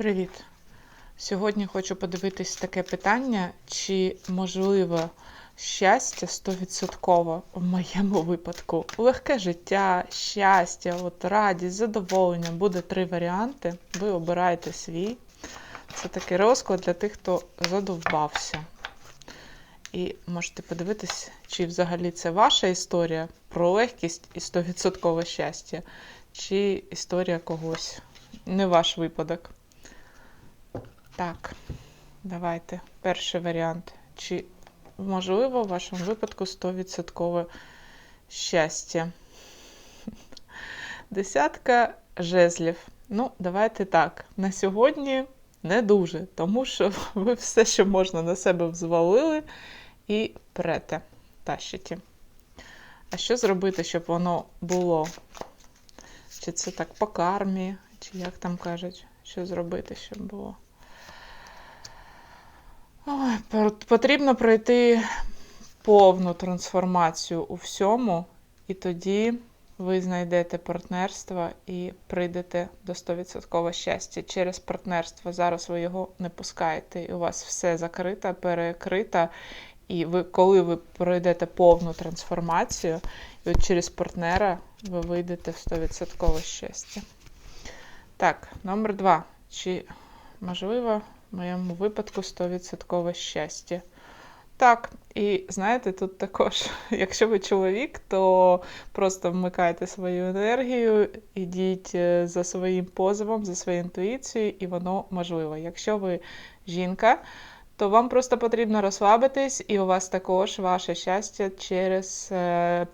Привіт! Сьогодні хочу подивитись таке питання, чи можливо щастя 100% в моєму випадку. Легке життя, щастя, от радість, задоволення. Буде три варіанти. Ви обираєте свій. Це такий розклад для тих, хто задовбався. І можете подивитись, чи взагалі це ваша історія про легкість і 100% щастя, чи історія когось. Не ваш випадок. Так, давайте. Перший варіант. Чи можливо в вашому випадку 100% щастя? Десятка жезлів. Ну, давайте так. На сьогодні не дуже, тому що ви все, що можна на себе взвалили і прете, тащите. А що зробити, щоб воно було? Чи це так по кармі, чи як там кажуть, що зробити, щоб було? Ой, потрібно пройти повну трансформацію у всьому, і тоді ви знайдете партнерство і прийдете до 100% щастя через партнерство. Зараз ви його не пускаєте, і у вас все закрито, перекрито. І ви, коли ви пройдете повну трансформацію, і от через партнера ви вийдете в 100% щастя. Так, номер два. Чи можливо в моєму випадку 100% щастя? Так, і знаєте, тут також, якщо ви чоловік, то просто вмикайте свою енергію, ідіть е, за своїм позовом, за своєю інтуїцією, і воно можливо. Якщо ви жінка, то вам просто потрібно розслабитись, і у вас також ваше щастя через е,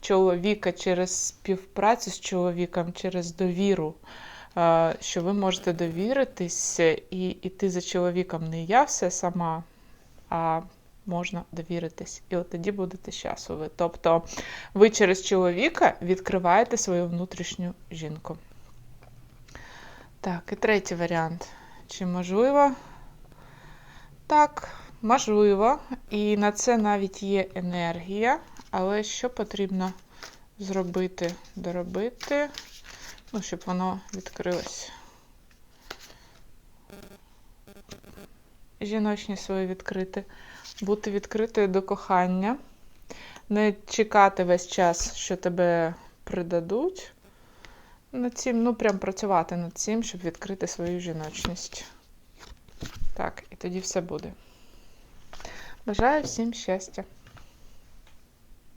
чоловіка, через співпрацю з чоловіком, через довіру. Що ви можете довіритись і йти за чоловіком не я все сама, а можна довіритись. І от тоді будете щасливі. Тобто ви через чоловіка відкриваєте свою внутрішню жінку. Так, і третій варіант. Чи можливо? Так, можливо. І на це навіть є енергія. Але що потрібно зробити, доробити, ну, щоб воно відкрилось. Жіночність свою відкрити. Бути відкритою до кохання. Не чекати весь час, що тебе придадуть. Над цим, ну, прям працювати над цим, щоб відкрити свою жіночність. Так, і тоді все буде. Бажаю всім щастя!